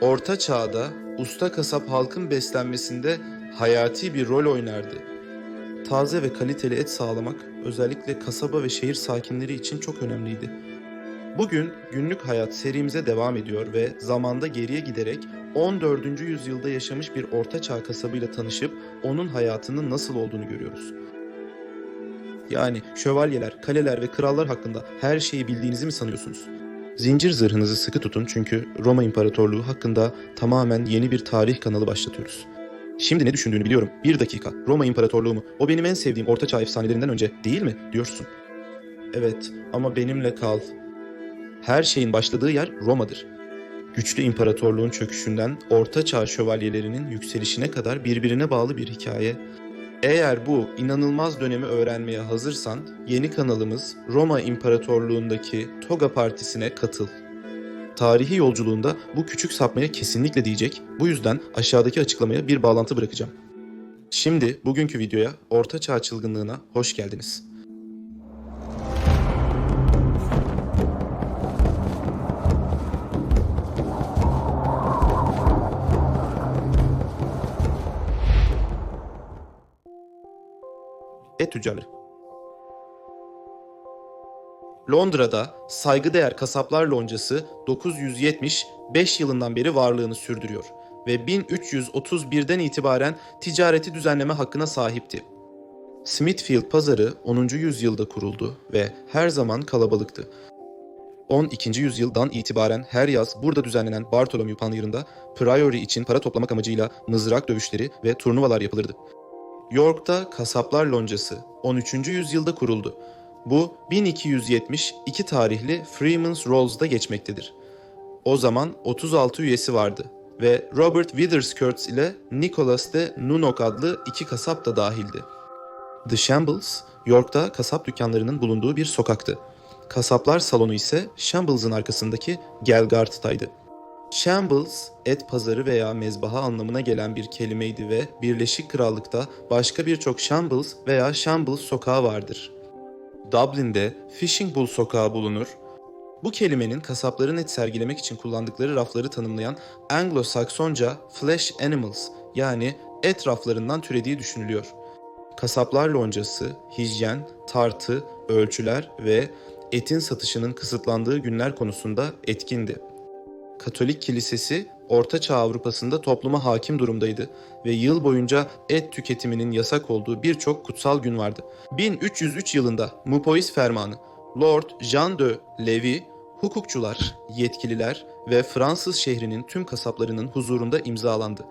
Orta Çağ'da usta kasap halkın beslenmesinde hayati bir rol oynardı. Taze ve kaliteli et sağlamak özellikle kasaba ve şehir sakinleri için çok önemliydi. Bugün günlük hayat serimize devam ediyor ve zamanda geriye giderek 14. yüzyılda yaşamış bir orta çağ kasabıyla tanışıp onun hayatının nasıl olduğunu görüyoruz. Yani şövalyeler, kaleler ve krallar hakkında her şeyi bildiğinizi mi sanıyorsunuz? Zincir zırhınızı sıkı tutun çünkü Roma İmparatorluğu hakkında tamamen yeni bir tarih kanalı başlatıyoruz. Şimdi ne düşündüğünü biliyorum. Bir dakika. Roma İmparatorluğu mu? O benim en sevdiğim ortaçağ efsanelerinden önce değil mi? diyorsun. Evet ama benimle kal. Her şeyin başladığı yer Roma'dır. Güçlü imparatorluğun çöküşünden Orta Çağ şövalyelerinin yükselişine kadar birbirine bağlı bir hikaye. Eğer bu inanılmaz dönemi öğrenmeye hazırsan yeni kanalımız Roma İmparatorluğundaki Toga Partisi'ne katıl. Tarihi yolculuğunda bu küçük sapmaya kesinlikle diyecek. Bu yüzden aşağıdaki açıklamaya bir bağlantı bırakacağım. Şimdi bugünkü videoya Orta Çağ çılgınlığına hoş geldiniz. Et tüccarları. Londra'da saygıdeğer kasaplar loncası 975 yılından beri varlığını sürdürüyor ve 1331'den itibaren ticareti düzenleme hakkına sahipti. Smithfield pazarı 10. yüzyılda kuruldu ve her zaman kalabalıktı. 12. yüzyıldan itibaren her yaz burada düzenlenen Bartholomew Panayırı'nda Priory için para toplamak amacıyla mızrak dövüşleri ve turnuvalar yapılırdı. York'ta Kasaplar Loncası 13. yüzyılda kuruldu. Bu 1272 tarihli Freeman's Rolls'da geçmektedir. O zaman 36 üyesi vardı ve Robert Witherskirts ile Nicholas de Nunok adlı iki kasap da dahildi. The Shambles, York'ta kasap dükkanlarının bulunduğu bir sokaktı. Kasaplar salonu ise Shambles'ın arkasındaki Gelgard'taydı. Shambles, et pazarı veya mezbaha anlamına gelen bir kelimeydi ve Birleşik Krallık'ta başka birçok Shambles veya Shambles sokağı vardır. Dublin'de Fishing Bull sokağı bulunur. Bu kelimenin kasapların et sergilemek için kullandıkları rafları tanımlayan Anglo-Saksonca flesh animals yani et raflarından türediği düşünülüyor. Kasaplar loncası, hijyen, tartı, ölçüler ve etin satışının kısıtlandığı günler konusunda etkindi. Katolik kilisesi Orta Çağ Avrupa'sında topluma hakim durumdaydı ve yıl boyunca et tüketiminin yasak olduğu birçok kutsal gün vardı. 1303 yılında Mupois Fermanı, Lord Jean de Levy, hukukçular, yetkililer ve Fransız şehrinin tüm kasaplarının huzurunda imzalandı.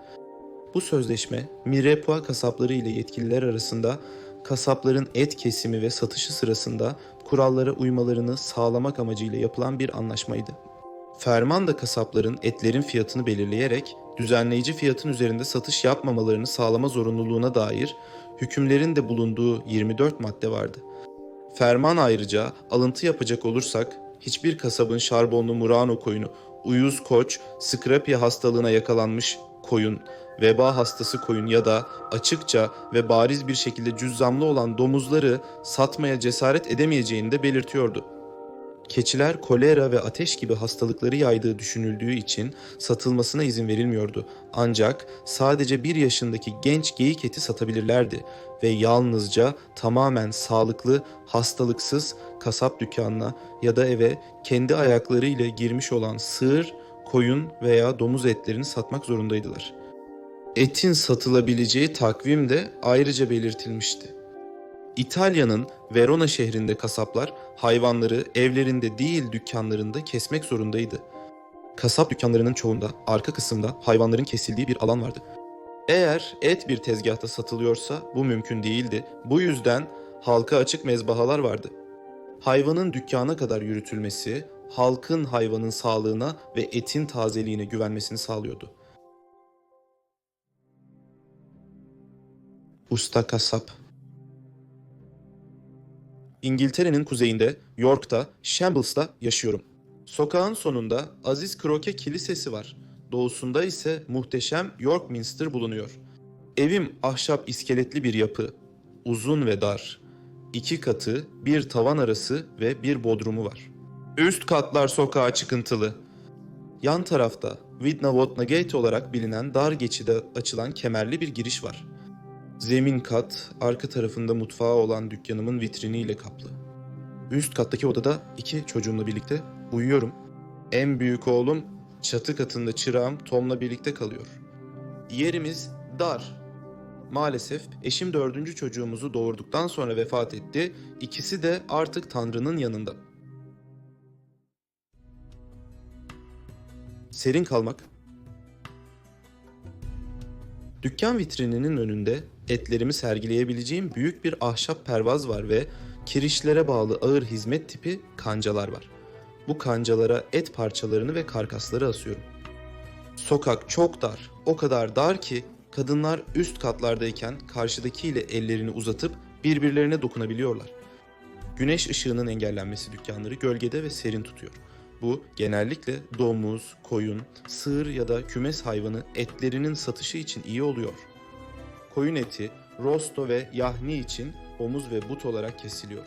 Bu sözleşme Mirepoix kasapları ile yetkililer arasında kasapların et kesimi ve satışı sırasında kurallara uymalarını sağlamak amacıyla yapılan bir anlaşmaydı. Ferman da kasapların etlerin fiyatını belirleyerek düzenleyici fiyatın üzerinde satış yapmamalarını sağlama zorunluluğuna dair hükümlerin de bulunduğu 24 madde vardı. Ferman ayrıca alıntı yapacak olursak hiçbir kasabın şarbonlu Murano koyunu, uyuz koç, skrapia hastalığına yakalanmış koyun, veba hastası koyun ya da açıkça ve bariz bir şekilde cüzzamlı olan domuzları satmaya cesaret edemeyeceğini de belirtiyordu. Keçiler kolera ve ateş gibi hastalıkları yaydığı düşünüldüğü için satılmasına izin verilmiyordu. Ancak sadece bir yaşındaki genç geyik eti satabilirlerdi ve yalnızca tamamen sağlıklı, hastalıksız kasap dükkanına ya da eve kendi ayaklarıyla girmiş olan sığır, koyun veya domuz etlerini satmak zorundaydılar. Etin satılabileceği takvim de ayrıca belirtilmişti. İtalya'nın Verona şehrinde kasaplar hayvanları evlerinde değil dükkanlarında kesmek zorundaydı. Kasap dükkanlarının çoğunda arka kısımda hayvanların kesildiği bir alan vardı. Eğer et bir tezgahta satılıyorsa bu mümkün değildi. Bu yüzden halka açık mezbahalar vardı. Hayvanın dükkana kadar yürütülmesi halkın hayvanın sağlığına ve etin tazeliğine güvenmesini sağlıyordu. Usta kasap İngiltere'nin kuzeyinde, York'ta, Shambles'ta yaşıyorum. Sokağın sonunda Aziz Kroke Kilisesi var. Doğusunda ise muhteşem York Minster bulunuyor. Evim ahşap iskeletli bir yapı. Uzun ve dar. İki katı, bir tavan arası ve bir bodrumu var. Üst katlar sokağa çıkıntılı. Yan tarafta Vidna Vodna Gate olarak bilinen dar geçide açılan kemerli bir giriş var. Zemin kat, arka tarafında mutfağı olan dükkanımın vitriniyle kaplı. Üst kattaki odada iki çocuğumla birlikte uyuyorum. En büyük oğlum çatı katında çırağım Tom'la birlikte kalıyor. Yerimiz dar. Maalesef eşim dördüncü çocuğumuzu doğurduktan sonra vefat etti. İkisi de artık Tanrı'nın yanında. Serin kalmak. Dükkan vitrininin önünde etlerimi sergileyebileceğim büyük bir ahşap pervaz var ve kirişlere bağlı ağır hizmet tipi kancalar var. Bu kancalara et parçalarını ve karkasları asıyorum. Sokak çok dar. O kadar dar ki kadınlar üst katlardayken karşıdakiyle ellerini uzatıp birbirlerine dokunabiliyorlar. Güneş ışığının engellenmesi dükkanları gölgede ve serin tutuyor. Bu genellikle domuz, koyun, sığır ya da kümes hayvanı etlerinin satışı için iyi oluyor. Koyun eti, rosto ve yahni için omuz ve but olarak kesiliyor.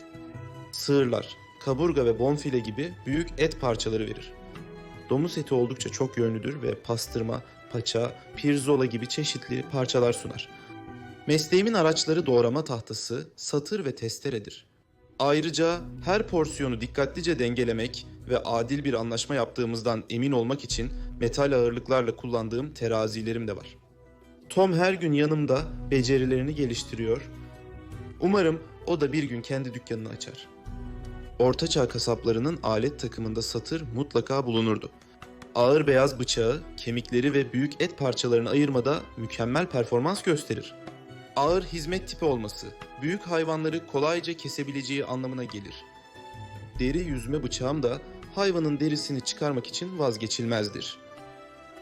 Sığırlar, kaburga ve bonfile gibi büyük et parçaları verir. Domuz eti oldukça çok yönlüdür ve pastırma, paça, pirzola gibi çeşitli parçalar sunar. Mesleğimin araçları doğrama tahtası, satır ve testeredir. Ayrıca her porsiyonu dikkatlice dengelemek ve adil bir anlaşma yaptığımızdan emin olmak için metal ağırlıklarla kullandığım terazilerim de var. Tom her gün yanımda becerilerini geliştiriyor. Umarım o da bir gün kendi dükkanını açar. Ortaçağ kasaplarının alet takımında satır mutlaka bulunurdu. Ağır beyaz bıçağı, kemikleri ve büyük et parçalarını ayırmada mükemmel performans gösterir. Ağır hizmet tipi olması, büyük hayvanları kolayca kesebileceği anlamına gelir. Deri yüzme bıçağım da hayvanın derisini çıkarmak için vazgeçilmezdir.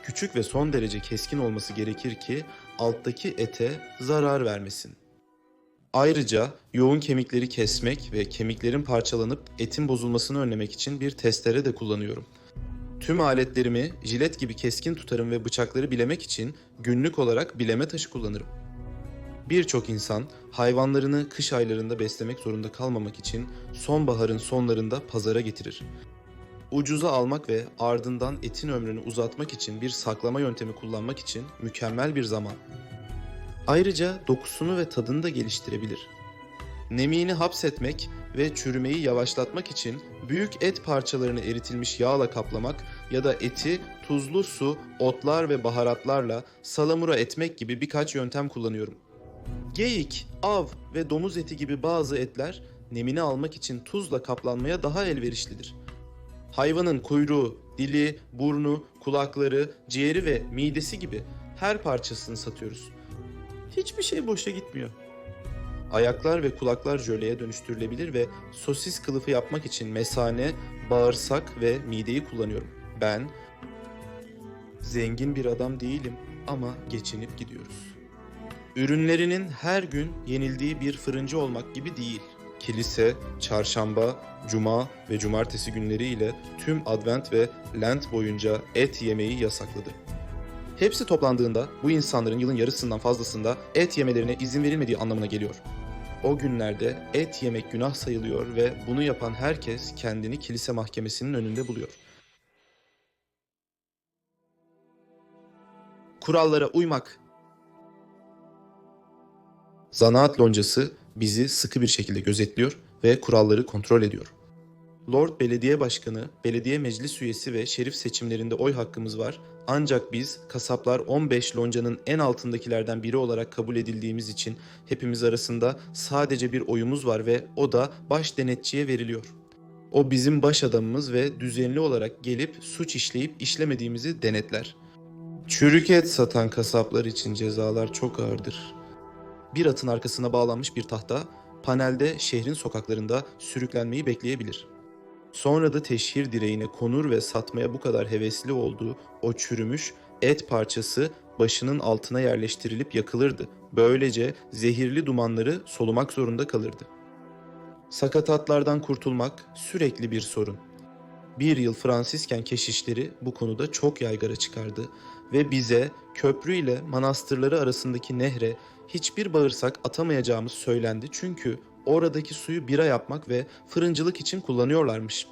Küçük ve son derece keskin olması gerekir ki alttaki ete zarar vermesin. Ayrıca yoğun kemikleri kesmek ve kemiklerin parçalanıp etin bozulmasını önlemek için bir testere de kullanıyorum. Tüm aletlerimi jilet gibi keskin tutarım ve bıçakları bilemek için günlük olarak bileme taşı kullanırım. Birçok insan hayvanlarını kış aylarında beslemek zorunda kalmamak için sonbaharın sonlarında pazara getirir. Ucuza almak ve ardından etin ömrünü uzatmak için bir saklama yöntemi kullanmak için mükemmel bir zaman. Ayrıca dokusunu ve tadını da geliştirebilir. Nemiğini hapsetmek ve çürümeyi yavaşlatmak için büyük et parçalarını eritilmiş yağla kaplamak ya da eti tuzlu su, otlar ve baharatlarla salamura etmek gibi birkaç yöntem kullanıyorum. Geyik, av ve domuz eti gibi bazı etler nemini almak için tuzla kaplanmaya daha elverişlidir. Hayvanın kuyruğu, dili, burnu, kulakları, ciğeri ve midesi gibi her parçasını satıyoruz. Hiçbir şey boşa gitmiyor. Ayaklar ve kulaklar jöleye dönüştürülebilir ve sosis kılıfı yapmak için mesane, bağırsak ve mideyi kullanıyorum. Ben zengin bir adam değilim ama geçinip gidiyoruz. Ürünlerinin her gün yenildiği bir fırıncı olmak gibi değil. Kilise, çarşamba, cuma ve cumartesi günleri ile tüm Advent ve Lent boyunca et yemeyi yasakladı. Hepsi toplandığında bu insanların yılın yarısından fazlasında et yemelerine izin verilmediği anlamına geliyor. O günlerde et yemek günah sayılıyor ve bunu yapan herkes kendini kilise mahkemesinin önünde buluyor. Kurallara uymak. Zanaat loncası bizi sıkı bir şekilde gözetliyor ve kuralları kontrol ediyor. Lord Belediye Başkanı, belediye meclis üyesi ve şerif seçimlerinde oy hakkımız var. Ancak biz kasaplar 15 loncanın en altındakilerden biri olarak kabul edildiğimiz için hepimiz arasında sadece bir oyumuz var ve o da baş denetçiye veriliyor. O bizim baş adamımız ve düzenli olarak gelip suç işleyip işlemediğimizi denetler. Çürük et satan kasaplar için cezalar çok ağırdır. Bir atın arkasına bağlanmış bir tahta panelde şehrin sokaklarında sürüklenmeyi bekleyebilir. Sonra da teşhir direğine konur ve satmaya bu kadar hevesli olduğu o çürümüş et parçası başının altına yerleştirilip yakılırdı. Böylece zehirli dumanları solumak zorunda kalırdı. Sakatatlardan kurtulmak sürekli bir sorun. Bir yıl Fransisken keşişleri bu konuda çok yaygara çıkardı ve bize köprü ile manastırları arasındaki nehre hiçbir bağırsak atamayacağımız söylendi çünkü oradaki suyu bira yapmak ve fırıncılık için kullanıyorlarmış.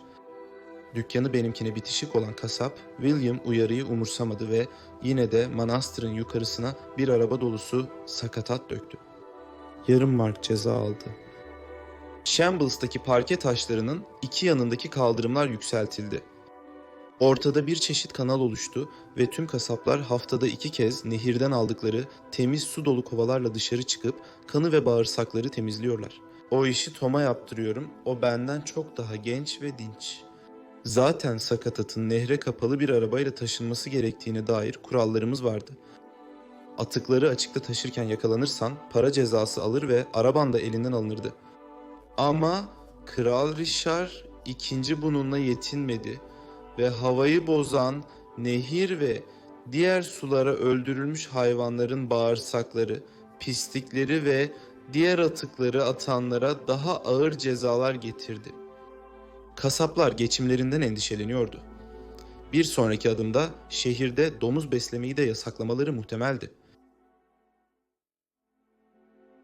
Dükkanı benimkine bitişik olan kasap, William uyarıyı umursamadı ve yine de manastırın yukarısına bir araba dolusu sakatat döktü. Yarım mark ceza aldı. Shambles'taki parke taşlarının iki yanındaki kaldırımlar yükseltildi. Ortada bir çeşit kanal oluştu ve tüm kasaplar haftada iki kez nehirden aldıkları temiz su dolu kovalarla dışarı çıkıp kanı ve bağırsakları temizliyorlar. O işi Tom'a yaptırıyorum. O benden çok daha genç ve dinç. Zaten sakatatın nehre kapalı bir arabayla taşınması gerektiğine dair kurallarımız vardı. Atıkları açıkta taşırken yakalanırsan para cezası alır ve araban da elinden alınırdı. Ama Kral Richard ikinci bununla yetinmedi ve havayı bozan nehir ve diğer sulara öldürülmüş hayvanların bağırsakları, pislikleri ve diğer atıkları atanlara daha ağır cezalar getirdi. Kasaplar geçimlerinden endişeleniyordu. Bir sonraki adımda şehirde domuz beslemeyi de yasaklamaları muhtemeldi.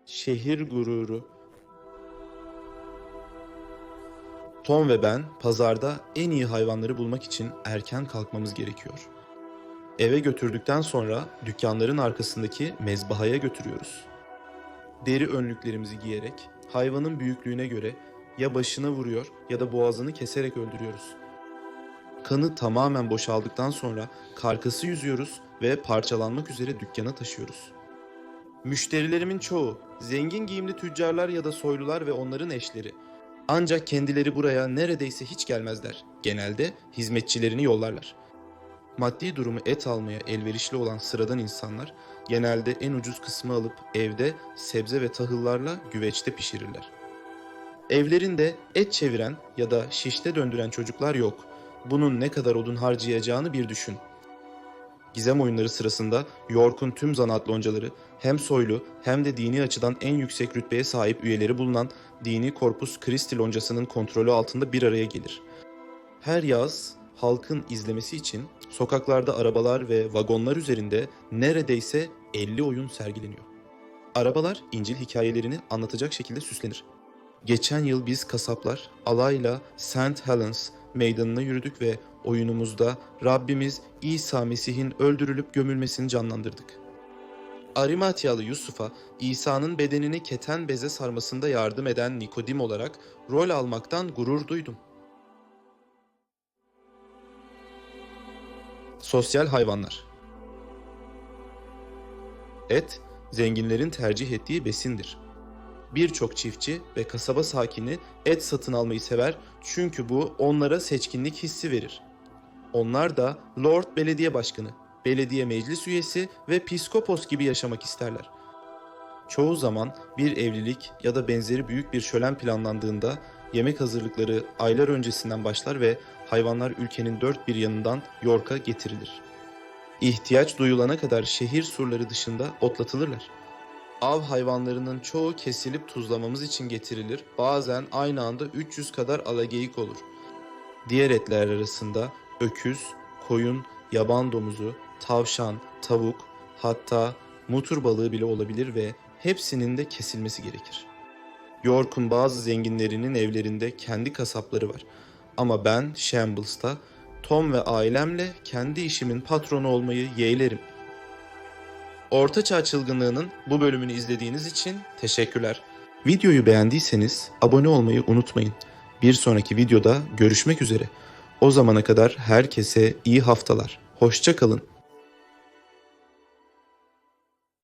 Şehir gururu Tom ve ben pazarda en iyi hayvanları bulmak için erken kalkmamız gerekiyor. Eve götürdükten sonra dükkanların arkasındaki mezbahaya götürüyoruz. Deri önlüklerimizi giyerek hayvanın büyüklüğüne göre ya başına vuruyor ya da boğazını keserek öldürüyoruz. Kanı tamamen boşaldıktan sonra karkası yüzüyoruz ve parçalanmak üzere dükkana taşıyoruz. Müşterilerimin çoğu zengin giyimli tüccarlar ya da soylular ve onların eşleri. Ancak kendileri buraya neredeyse hiç gelmezler. Genelde hizmetçilerini yollarlar. Maddi durumu et almaya elverişli olan sıradan insanlar genelde en ucuz kısmı alıp evde sebze ve tahıllarla güveçte pişirirler. Evlerinde et çeviren ya da şişte döndüren çocuklar yok. Bunun ne kadar odun harcayacağını bir düşün. Gizem oyunları sırasında York'un tüm zanaat loncaları hem soylu hem de dini açıdan en yüksek rütbeye sahip üyeleri bulunan Dini Corpus Christi loncasının kontrolü altında bir araya gelir. Her yaz halkın izlemesi için sokaklarda arabalar ve vagonlar üzerinde neredeyse 50 oyun sergileniyor. Arabalar İncil hikayelerini anlatacak şekilde süslenir. Geçen yıl biz kasaplar alayla St. Helens meydanına yürüdük ve oyunumuzda Rabbimiz İsa Mesih'in öldürülüp gömülmesini canlandırdık. Arimatyalı Yusuf'a İsa'nın bedenini keten beze sarmasında yardım eden Nikodim olarak rol almaktan gurur duydum. Sosyal hayvanlar Et, zenginlerin tercih ettiği besindir. Birçok çiftçi ve kasaba sakini et satın almayı sever çünkü bu onlara seçkinlik hissi verir. Onlar da Lord Belediye Başkanı, belediye meclis üyesi ve piskopos gibi yaşamak isterler. Çoğu zaman bir evlilik ya da benzeri büyük bir şölen planlandığında yemek hazırlıkları aylar öncesinden başlar ve hayvanlar ülkenin dört bir yanından York'a getirilir. İhtiyaç duyulana kadar şehir surları dışında otlatılırlar. Av hayvanlarının çoğu kesilip tuzlamamız için getirilir. Bazen aynı anda 300 kadar alageyik olur. Diğer etler arasında öküz, koyun, yaban domuzu, tavşan, tavuk, hatta mutur balığı bile olabilir ve hepsinin de kesilmesi gerekir. York'un bazı zenginlerinin evlerinde kendi kasapları var. Ama ben Shambles'ta Tom ve ailemle kendi işimin patronu olmayı yeğlerim. Ortaçağ Çılgınlığı'nın bu bölümünü izlediğiniz için teşekkürler. Videoyu beğendiyseniz abone olmayı unutmayın. Bir sonraki videoda görüşmek üzere. O zamana kadar herkese iyi haftalar. Hoşça kalın.